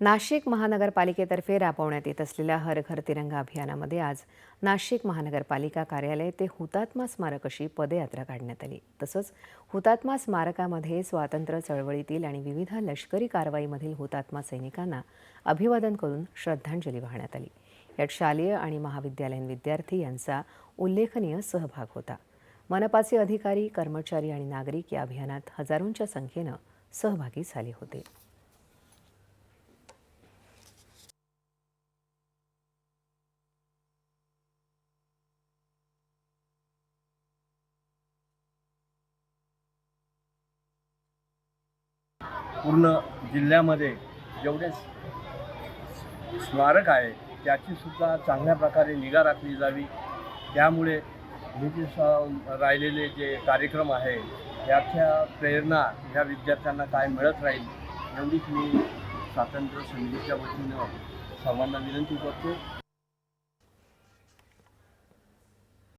नाशिक महानगरपालिकेतर्फे राबवण्यात येत असलेल्या हर घर तिरंगा अभियानामध्ये आज नाशिक महानगरपालिका कार्यालय ते हुतात्मा स्मारक अशी पदयात्रा काढण्यात आली. तसंच हुतात्मा स्मारकामध्ये स्वातंत्र्य चळवळीतील आणि विविध लष्करी कारवाईमधील हुतात्मा सैनिकांना अभिवादन करून श्रद्धांजली वाहण्यात आली. यात शालेय आणि महाविद्यालयीन विद्यार्थी यांचा उल्लेखनीय सहभाग होता. मनपाचे अधिकारी कर्मचारी आणि नागरिक या अभियानात हजारोंच्या संख्येनं सहभागी झाले होते. पूर्ण जिल्ह्यामध्ये जेवढे स्मारक आहे त्याचीसुद्धा चांगल्या प्रकारे निगा राखली जावी. त्यामुळे हे जे राहिलेले जे कार्यक्रम आहे याच्या प्रेरणा ह्या विद्यार्थ्यांना काय मिळत राहील एवढीच मी स्वातंत्र्य संधीच्या वतीनं सर्वांना विनंती करतो.